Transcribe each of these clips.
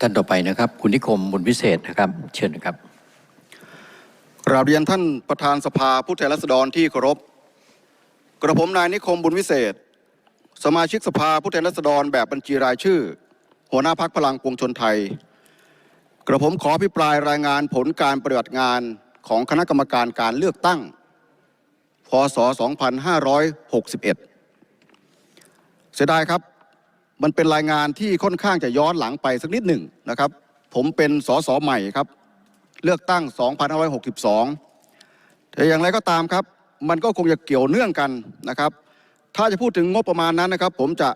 ท่านต่อไปนะครับ คุณนิคมบุญวิเศษนะครับ เชิญนะครับกราบเรียนท่านประธานสภาผู้แทนราษฎรที่เคารพ กระผมนายนิคมบุญวิเศษ สมาชิกสภาผู้แทนราษฎรแบบบัญชีรายชื่อ หัวหน้าพักพลังปวงชนไทย กระผมขอพิปรายรายงานผลการปฏิบัติงานของคณะกรรมการการเลือกตั้ง พศ 2561 เสียดายครับ มันเป็นรายงานที่ค่อนข้างจะย้อนหลังไปสักนิดหนึ่งนะครับ ผมเป็นสสใหม่ครับ เลือกตั้ง 2562 แต่อย่างไรก็ตามครับ มันก็คงจะเกี่ยวเนื่องกันนะครับ ถ้าจะพูดถึงงบประมาณนั้นนะครับ ผมจะ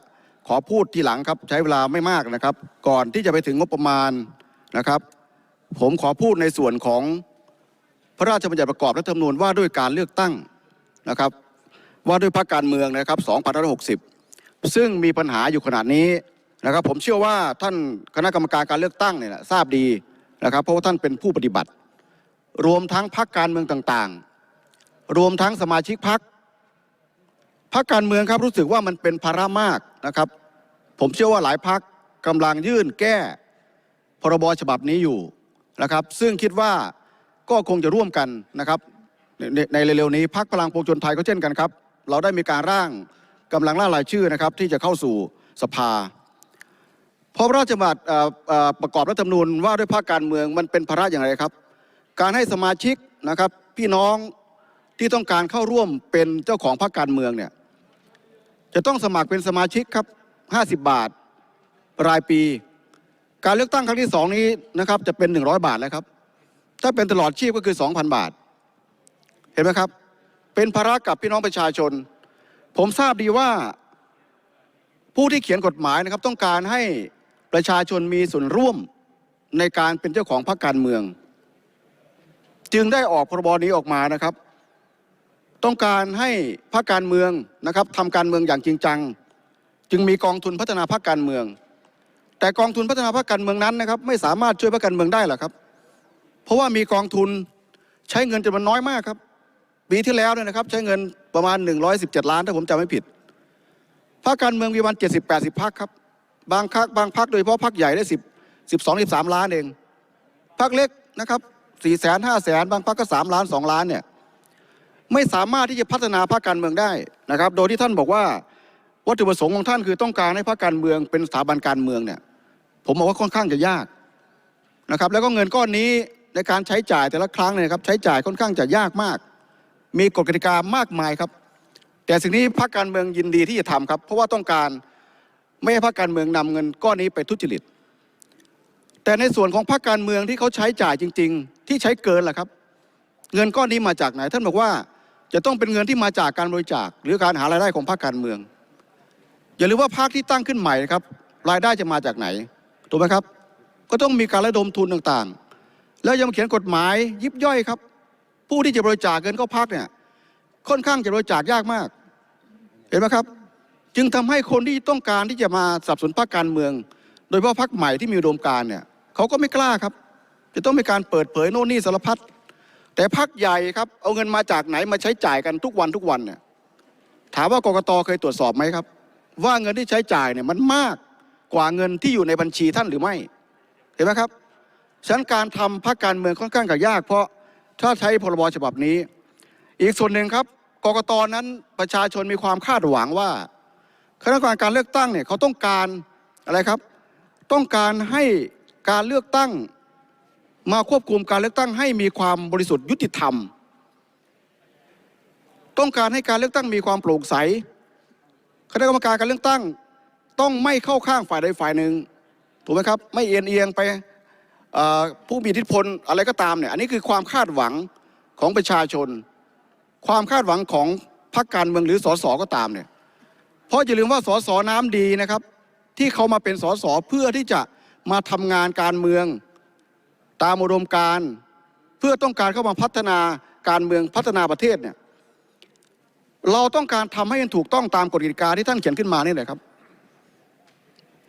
ขอพูดทีหลังครับ ใช้เวลาไม่มากนะครับ ก่อนที่จะไปถึงงบประมาณนะครับ ผมขอพูดในส่วนของพระราชบัญญัติประกอบรัฐธรรมนูญว่าด้วยการเลือกตั้งนะครับ ว่าด้วยพรรคการเมืองนะครับ 2560 ซึ่งมีปัญหาอยู่ขนาดนี้นะครับผมเชื่อว่าท่านคณะกรรมการการเลือกตั้งเนี่ยนะทราบดีนะครับเพราะว่าท่านเป็นผู้ปฏิบัติ รวมทั้งพรรคการเมืองต่างๆ รวมทั้งสมาชิกพรรคพรรคการเมืองครับรู้สึกว่ามันเป็นภาระมากนะครับ ผมเชื่อว่าหลายพรรคกำลังยื่นแก้พรบฉบับนี้อยู่นะครับ ซึ่งคิดว่าก็คงจะร่วมกันนะครับ ในในเร็วๆนี้พรรคพลังปวงชนไทยก็เช่นกันครับ เราได้มีการร่าง กำลังร่างรายชื่อนะครับที่จะเข้าสู่สภา เพราะพระราชบัญญัติเอ่อเอ่อประกอบรัฐธรรมนูญว่าด้วยภาคการเมืองมันเป็นภาระอย่างไรครับ การให้สมาชิกนะครับพี่น้องที่ต้องการเข้าร่วมเป็นเจ้าของพรรคการเมืองเนี่ยจะต้องสมัครเป็นสมาชิกครับ 50 บาทรายปี การเลือกตั้งครั้งที่สองนี้นะครับจะเป็น 100 บาทแล้วครับ ถ้าเป็นตลอดชีพก็คือ 2,000 บาท เห็นไหมครับ เป็นภาระกับพี่น้องประชาชน ผมทราบดีว่าผู้ที่เขียนกฎหมายนะครับต้องการให้ประชาชนมีส่วนร่วมในการเป็นเจ้าของพรรคการเมือง จึงได้ออกพรบนี้ออกมานะครับ ต้องการให้พรรคการเมืองนะครับทำการเมืองอย่างจริงจัง จึงมีกองทุนพัฒนาพรรคการเมือง แต่กองทุนพัฒนาพรรคการเมืองนั้นนะครับ ไม่สามารถช่วยพรรคการเมืองได้หรอกครับ เพราะว่ามีกองทุนใช้เงินจำนวนน้อยมากครับ ปีที่แล้วเนี่ยนะครับ ใช้เงินประมาณ 117 ล้านถ้าผมจำไม่ผิดพรรคการเมืองมีวันเจ็ดสิบแปดสิบพักครับ บางพักบางพักโดยเฉพาะพักใหญ่ได้สิบสิบสองสิบสามล้านเองพักเล็กนะครับสี่แสนห้าแสนบางพักก็สามล้านสองล้านเนี่ยไม่สามารถที่จะพัฒนาพรรคการเมืองได้นะครับ โดยที่ท่านบอกว่าวัตถุประสงค์ของท่านคือต้องการให้พรรคการเมืองเป็นสถาบันการเมืองเนี่ยผมบอกว่าค่อนข้างจะยากนะครับ แล้วก็เงินก้อนนี้ในการใช้จ่ายแต่ละครั้งเนี่ยครับใช้จ่ายค่อนข้างจะยากมาก มีกฎกติกามากมายครับ แต่สิ่งนี้พรรคการเมืองยินดีที่จะทำครับ เพราะว่าต้องการไม่ให้พรรคการเมืองนำเงินก้อนนี้ไปทุจริต แต่ในส่วนของพรรคการเมืองที่เขาใช้จ่ายจริง ๆ ที่ใช้เกินล่ะครับ เงินก้อนนี้มาจากไหน ท่านบอกว่าจะต้องเป็นเงินที่มาจากการบริจาค หรือการหารายได้ของพรรคการเมือง อย่าลืมว่าพรรคที่ตั้งขึ้นใหม่นะครับ รายได้จะมาจากไหนถูกไหมครับ ก็ต้องมีการระดมทุนต่างๆ แล้วยังเขียนกฎหมายยิบย่อยครับ ผู้ที่จะบริจาคเงินเข้าพรรคเนี่ยค่อนข้างจะบริจาคยากมาก เห็นไหมครับ จึงทำให้คนที่ต้องการที่จะมาสับสนพรรคการเมือง โดยเฉพาะพรรคใหม่ที่มีอุดมการเนี่ยเขาก็ไม่กล้าครับ จะต้องมีการเปิดเผยโน่นนี่สารพัดแต่พรรคใหญ่ครับเอาเงินมาจากไหนมาใช้จ่ายกันทุกวันทุกวันเนี่ยถามว่ากกตเคยตรวจสอบไหมครับ ว่าเงินที่ใช้จ่ายเนี่ยมันมากกว่าเงินที่อยู่ในบัญชีท่านหรือไม่ เห็นไหมครับฉะนั้นการทำพรรคการเมืองค่อนข้างกับยาก เพราะ ถ้าใช้พรบฉบับนี้ อีกส่วนหนึ่งครับกกตนั้นประชาชนมีความคาดหวังว่าคณะกรรมการการเลือกตั้งเนี่ยเขาต้องการอะไรครับ ต้องการให้การเลือกตั้งมาควบคุมการเลือกตั้งให้มีความบริสุทธิ์ยุติธรรม ต้องการให้การเลือกตั้งมีความโปร่งใส คณะกรรมการการเลือกตั้ง ต้องไม่เข้าข้างฝ่ายใดฝ่ายหนึ่งถูกไหมครับ ไม่เอียงเอียงไป ผู้มีอิทธิพลอะไรก็ตามเนี่ยอันนี้คือความคาดหวังของประชาชน ความคาดหวังของพรรคการเมืองหรือสสก็ตามเนี่ยเพราะอย่าลืมว่าสสน้ำดีนะครับ ที่เขามาเป็นสสเพื่อที่จะมาทำงานการเมือง ตามอุดมการเพื่อต้องการเข้ามาพัฒนาการเมืองพัฒนาประเทศเนี่ยเราต้องการทำให้มันถูกต้องตามกฎกติกาที่ท่านเขียนขึ้นมานี่แหละครับ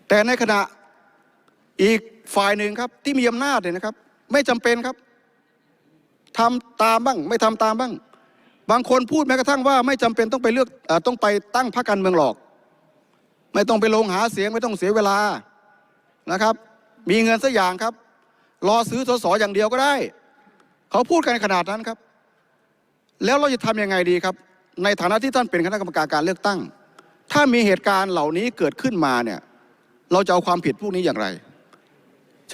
แต่ในขณะ อีกฝ่ายหนึ่งครับที่มีอำนาจเนี่ยนะครับ ไม่จำเป็นครับทำตามบ้าง ไม่ทำตามบ้าง บางคนพูดแม้กระทั่งว่า ไม่จำเป็นต้องไปเลือกอต้องไปตั้งพรรคการเมืองหรอก ไม่ต้องไปลงหาเสียงไม่ต้องเสียเวลานะครับ มีเงินสักอย่างครับ รอซื้อสสอย่างเดียวก็ได้ เขาพูดกันขนาดนั้นครับ แล้วเราจะทำยังไงดีครับ ในฐานะที่ท่านเป็นคณะกรรมการการเลือกตั้ง ถ้ามีเหตุการณ์เหล่านี้เกิดขึ้นมาเนี่ย เราจะเอาความผิดพวกนี้อย่างไร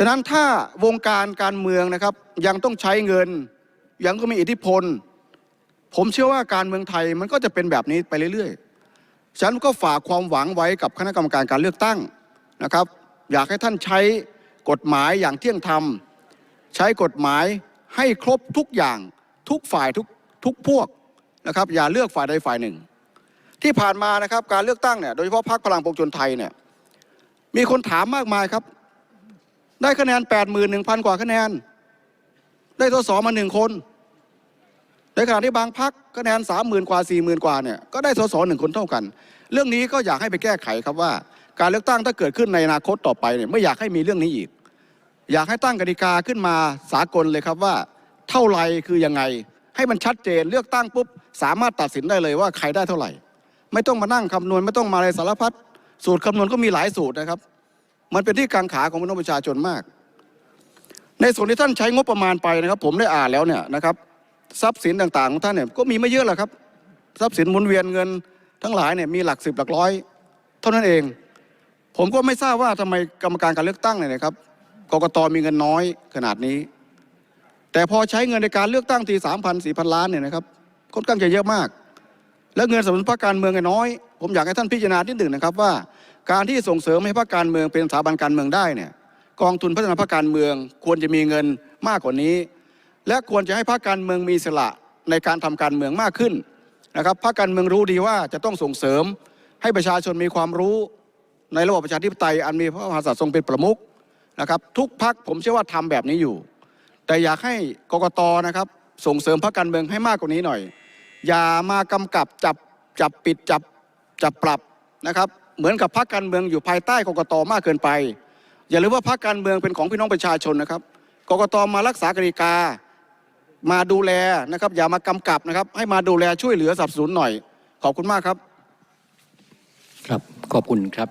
ฉะนั้นถ้าวงการการเมืองนะครับ ยังต้องใช้เงิน ยังก็มีอิทธิพล ผมเชื่อว่าการเมืองไทยมันก็จะเป็นแบบนี้ไปเรื่อยๆ ฉันก็ฝากความหวังไว้กับคณะกรรมการการเลือกตั้งนะครับ อยากให้ท่านใช้กฎหมายอย่างเที่ยงธรรม ใช้กฎหมายให้ครบทุกอย่างทุกฝ่ายทุกทุกพวกนะครับ อย่าเลือกฝ่ายใดฝ่ายหนึ่ง ที่ผ่านมานะครับการเลือกตั้งเนี่ยโดยเฉพาะพรรคพลังปวงชนไทยเนี่ยมีคนถามมากมายครับ ได้คะแนนแปดหมื่นหนึ่งพันกว่าคะแนน ได้สสมาหนึ่งคน ในขณะที่บางพักคะแนนสามหมื่นกว่าสี่หมื่นกว่าเนี่ยก็ได้สสหนึ่งคนเท่ากัน เรื่องนี้ก็อยากให้ไปแก้ไขครับว่า การเลือกตั้งถ้าเกิดขึ้นในอนาคตต่อไปเนี่ยไม่อยากให้มีเรื่องนี้อีก อยากให้ตั้งกติกาขึ้นมาสากลเลยครับว่า เท่าไรคือยังไง ให้มันชัดเจนเลือกตั้งปุ๊บสามารถตัดสินได้เลยว่าใครได้เท่าไหร่ ไม่ต้องมานั่งคำนวณไม่ต้องมาอะไรสารพัดสูตรคำนวณก็มีหลายสูตรนะครับ มันเป็นที่กังขาของพี่น้องประชาชนมาก ในส่วนที่ท่านใช้งบประมาณไปนะครับ ผมได้อ่านแล้วเนี่ยนะครับ ทรัพย์สินต่างๆของท่านเนี่ยก็มีไม่เยอะหรอกครับ ทรัพย์สินหมุนเวียนเงิน ทั้งหลายเนี่ยมีหลักสิบหลักร้อย เท่านั้นเอง ผมก็ไม่ทราบว่าทำไมกรรมการการเลือกตั้งเนี่ยนะครับกกตมีเงินน้อยขนาดนี้ แต่พอใช้เงินในการเลือกตั้งทีสามพันสี่พันล้านเนี่ยนะครับค่อนข้างจะเยอะมาก แล้วเงินสนับสนุนพรรคการเมืองก็น้อย ผมอยากให้ท่านพิจารณาที่หนึ่งนะครับว่า การที่ส่งเสริมให้พรรคการเมืองเป็นสถาบันการเมืองได้เนี่ยกองทุนพัฒนาพรรคการเมืองควรจะมีเงินมากกว่านี้ และควรจะให้พรรคการเมืองมีสละในการทำการเมืองมากขึ้นนะครับพรรคการเมืองรู้ดีว่าจะต้องส่งเสริมให้ประชาชนมีความรู้ในระบบประชาธิปไตยอันมีพระมหากษัตริย์ทรงเป็นประมุขนะครับทุกพรรคผมเชื่อว่าทำแบบนี้อยู่ แต่อยากให้กกตนะครับส่งเสริมพรรคการเมืองให้มากกว่านี้หน่อย อย่ามากำกับจับจับปิดจับจับปรับนะครับ เหมือนกับพรรคการเมืองอยู่ภายใต้กกตมากเกินไป อย่าลืมว่าพรรคการเมืองเป็นของพี่น้องประชาชนนะครับกกตมารักษากติกา มาดูแลนะครับอย่ามากำกับนะครับ ให้มาดูแลช่วยเหลือสนับสนุนหน่อย ขอบคุณมากครับ ครับขอบคุณครับ